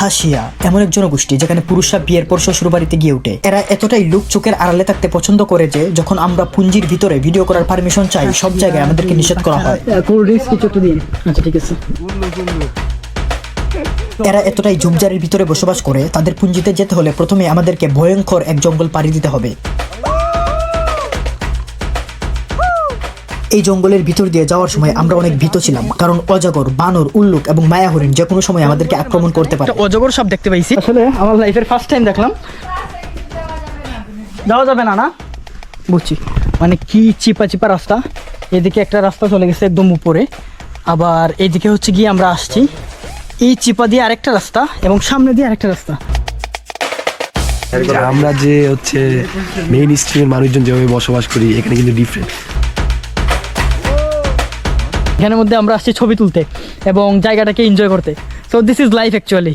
খাসিয়া এমন এক জনগোষ্ঠী যেখানে পুরুষরা বিয়ের পর শ্বশুর বাড়িতে গিয়ে উঠে। এরা এতটাই লুক চোখের আড়ালে থাকতে পছন্দ করে যে যখন আমরা পুঞ্জির ভিতরে ভিডিও করার পারমিশন চাই সব জায়গায় আমাদেরকে নিষেধ করা হয়। আচ্ছা ঠিক আছে। এরা এতটাই ঝুপঝাড়ের ভিতরে বসবাস করে তাদের পুঞ্জিতে যেতে হলে প্রথমে আমাদেরকে ভয়ঙ্কর এক জঙ্গল পাড়ি দিতে হবে। এই জঙ্গলের ভিতর দিয়ে যাওয়ার সময় আমরা অনেক ভীত ছিলাম কারণ অজাগর বানর উল্লুক এবং মায়া হরিণ যে কোনো সময় আমাদেরকে আক্রমণ করতে পারে। অজগর সব দেখতে পাইছি। আসলে আমার লাইফের ফার্স্ট টাইম দেখলাম। যাওয়া যাবে না না? বুঝছি। মানে কি চিপা চিপা রাস্তা। এদিকে একটা রাস্তা চলে গেছে একদম উপরে। আবার এদিকে হচ্ছে গিয়ে আমরা আসছি। এই চিপা দিয়ে আরেকটা রাস্তা এবং সামনে দিয়ে আরেকটা রাস্তা। আমরা যে হচ্ছে মেইন স্ট্রিমের মানুষজন যেভাবে বসবাস করি এখানে কিন্তু ডিফারেন্ট এখানের মধ্যে আমরা আসছি ছবি তুলতে এবং জায়গাটাকে এনজয় করতে। So this is life actually